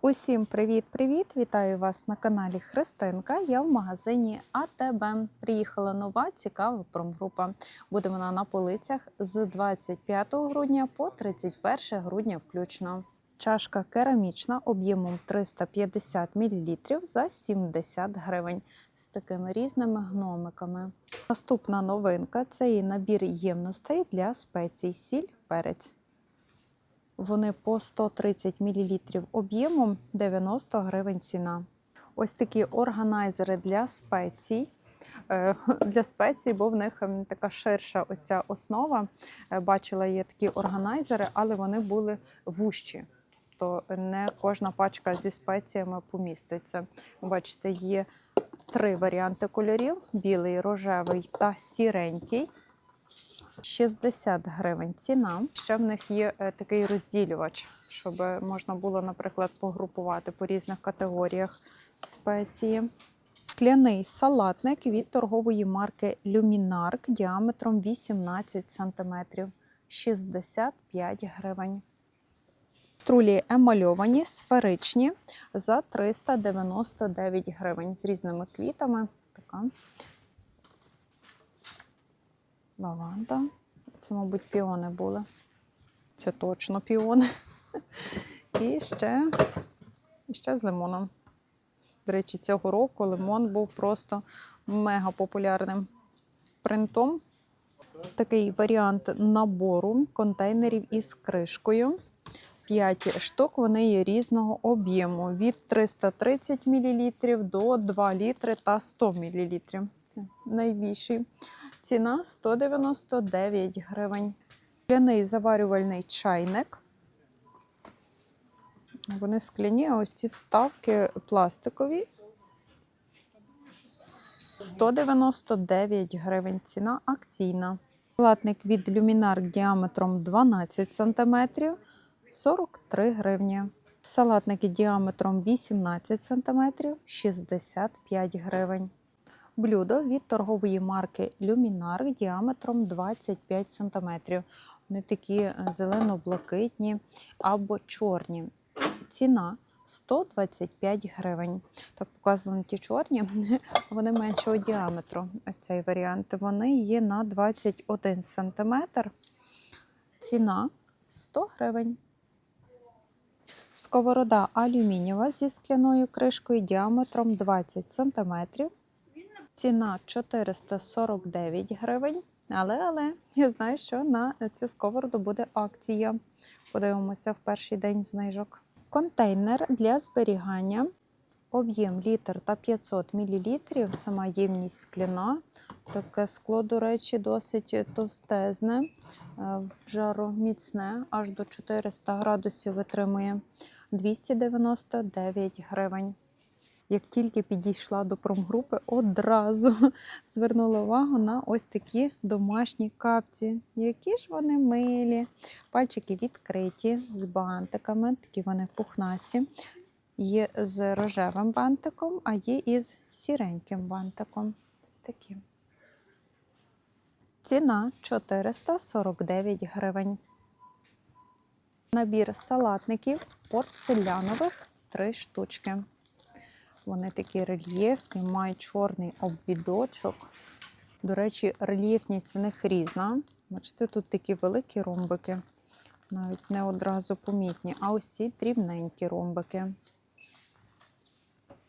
Усім привіт-привіт! Вітаю вас на каналі Христинка. Я в магазині АТБ. Приїхала нова цікава промгрупа. Буде вона на полицях з 25 грудня по 31 грудня включно. Чашка керамічна об'ємом 350 мл за 70 гривень з такими різними гномиками. Наступна новинка це і набір ємностей для спецій сіль, перець. Вони по 130 мл об'ємом 90 гривень ціна. Ось такі органайзери для спецій. Е, Для спецій, бо в них ем, така ширша ось ця основа. Е, Бачила, є такі органайзери, але вони були вущі. То не кожна пачка зі спеціями поміститься. Бачите, є три варіанти кольорів: білий, рожевий та сіренький. 60 гривень ціна. Ще в них є е, такий розділювач, щоб можна було, наприклад, погрупувати по різних категоріях спеції. Шкляний салатник від торгової марки Luminark діаметром 18 см 65 гривень. Трулі емальовані, сферичні за 399 гривень з різними квітами. Така лаванда. Це, мабуть, піони були. Це точно піони. І ще, і ще з лимоном. До речі, цього року лимон був просто мега популярним принтом. Такий варіант набору контейнерів із кришкою. 5 штук, вони є різного об'єму від 330 мл до 2 літри та 100 мл. Це найбільший. Ціна 199 гривень. Скляний заварювальний чайник. Вони скляні, а ось ці вставки пластикові. 199 гривень. Ціна акційна. Салатник від Luminark діаметром 12 см 43 гривні. Салатники діаметром 18 см 65 гривень. Блюдо від торгової марки Luminar діаметром 25 см. Вони такі е, зелено-блакитні або чорні. Ціна 125 гривень. Так показано ті чорні, вони меншого діаметру. Ось цей варіант. Вони є на 21 см. Ціна 100 гривень. Сковорода алюмінієва зі скляною кришкою діаметром 20 см. Ціна 449 гривень. Але, але я знаю, що на цю сковороду буде акція. Подивимося в перший день знижок. Контейнер для зберігання. Об'єм літр та 500 мл. Сама ємність скляна. Таке скло, до речі, досить товстезне, е, жароміцне, аж до 400 градусів витримує 299 гривень. Як тільки підійшла до промгрупи, одразу звернула увагу на ось такі домашні капці. Які ж вони милі. Пальчики відкриті з бантиками, такі вони пухнасті. Є з рожевим бантиком, а є із сіреньким бантиком. Ось такі. Ціна 449 гривень. Набір салатників порцелянових 3 штучки. Вони такі рельєфні, мають чорний обвідочок. До речі, рельєфність в них різна. Бачите, тут такі великі ромбики, навіть не одразу помітні. А ось ці дрібненькі ромбики.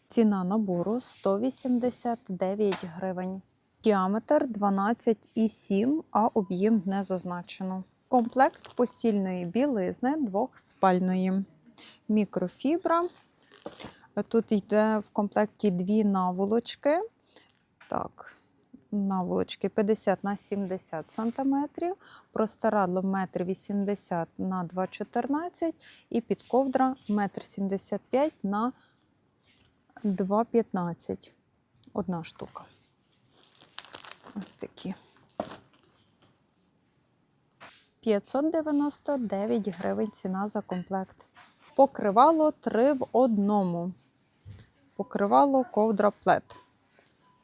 Ціна набору 189 гривень. Діаметр 12,7, а об'єм не зазначено. Комплект постільної білизни двохспальної. Мікрофібра. Тут йде в комплекті дві наволочки. Так, наволочки 50 на 70 см, простирадло 1,80 на 2,14 і підковдра 1,75 на 2,15. Одна штука. Ось такі. 599 гривень ціна за комплект. Покривало 3 в одному. Покривало ковдра плед.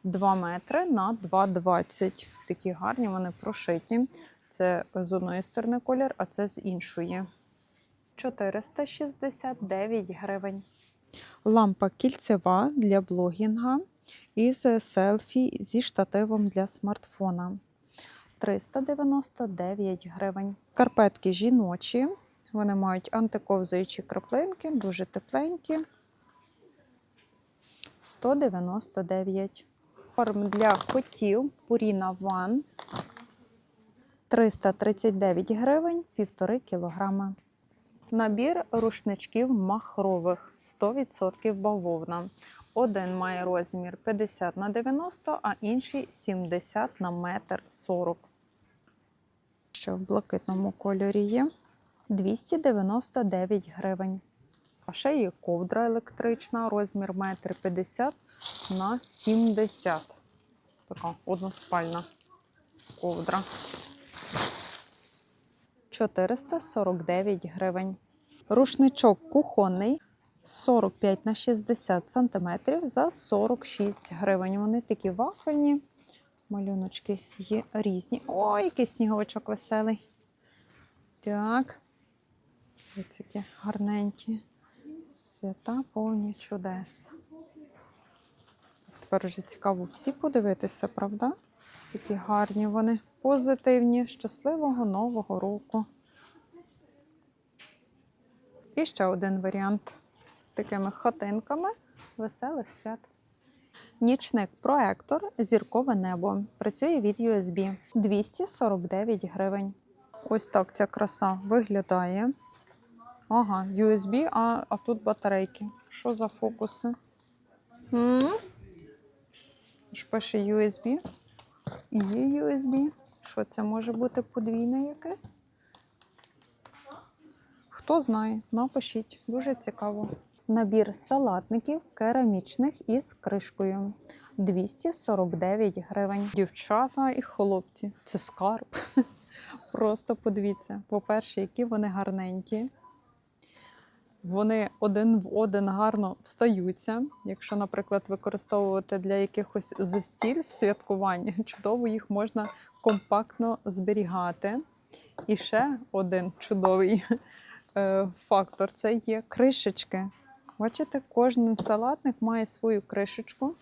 2 метри на 2,20. Такі гарні, вони прошиті. Це з одної сторони колір, а це з іншої. 469 гривень. Лампа кільцева для блогінга із селфі зі штативом для смартфона. 399 гривень. Карпетки жіночі. Вони мають антиковзуючі краплинки, дуже тепленькі. 199. Корм для котів Purina One 339 гривень, 1,5 кілограма. Набір рушничків махрових 100% бавовна. Один має розмір 50 на 90, а інший 70 на метр 40. Ще в блакитному кольорі є 299 гривень. А ще є ковдра електрична, розмір 1,50 на 70. Така односпальна ковдра. 449 гривень. Рушничок кухонний 45 на 60 см за 46 гривень. Вони такі вафельні. Малюночки є різні. Ой, який сніговичок веселий. Так. Ось які гарненькі. Свята повні чудес. Тепер вже цікаво всі подивитися, правда? Такі гарні вони, позитивні, щасливого нового року. І ще один варіант з такими хатинками веселих свят. Нічник проектор Зіркове небо. Працює від USB 249 гривень. Ось так ця краса виглядає. Ага, USB, а, а тут батарейки. Що за фокуси? М? Ж пише USB. Є USB. Що це може бути подвійне якесь? Хто знає, напишіть. Дуже цікаво. Набір салатників керамічних із кришкою. 249 гривень. Дівчата і хлопці. Це скарб. Просто подивіться. По-перше, які вони гарненькі. Вони один в один гарно встаються. Якщо, наприклад, використовувати для якихось застіль святкувань, чудово їх можна компактно зберігати. І ще один чудовий е, фактор це є кришечки. Бачите, кожен салатник має свою кришечку.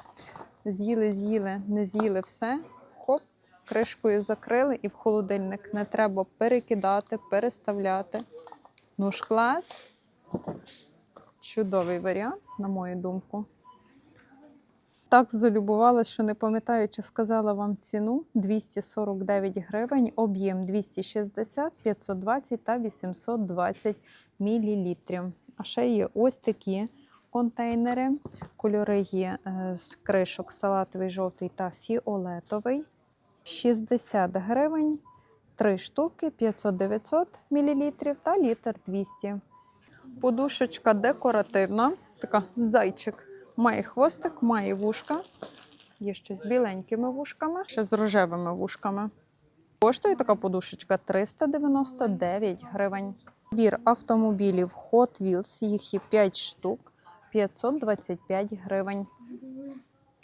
З'їли, з'їли, не з'їли все. Хоп, кришкою закрили і в холодильник. Не треба перекидати, переставляти. Ну ж клас. Чудовий варіант, на мою думку. Так залюбувалась, що не пам'ятаю, чи сказала вам ціну 249 гривень, об'єм 260, 520 та 820 мл. А ще є ось такі контейнери. Кольори є е, з кришок салатовий, жовтий та фіолетовий. 60 гривень, 3 штуки, 500-900 мл та літр 200 Подушечка декоративна, така зайчик. Має хвостик, має вушка. Є ще з біленькими вушками, ще з рожевими вушками. Коштує така подушечка 399 гривень. Бір автомобілів Hot Wheels, їх є 5 штук, 525 гривень.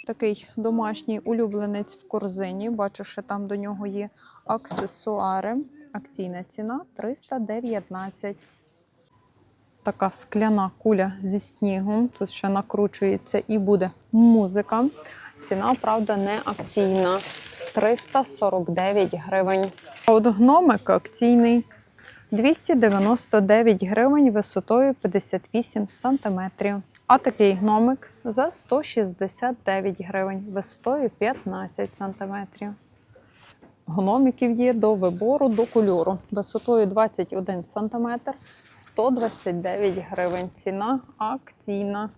Такий домашній улюбленець в корзині. Бачу, що там до нього є аксесуари. Акційна ціна 319 така скляна куля зі снігом. Тут ще накручується і буде музика. Ціна, правда, не акційна. 349 гривень. От гномик акційний 299 гривень висотою 58 сантиметрів. А такий гномик за 169 гривень висотою 15 сантиметрів. Гномиків є до вибору до кольору. Висотою 21 см, 129 гривень. Ціна акційна.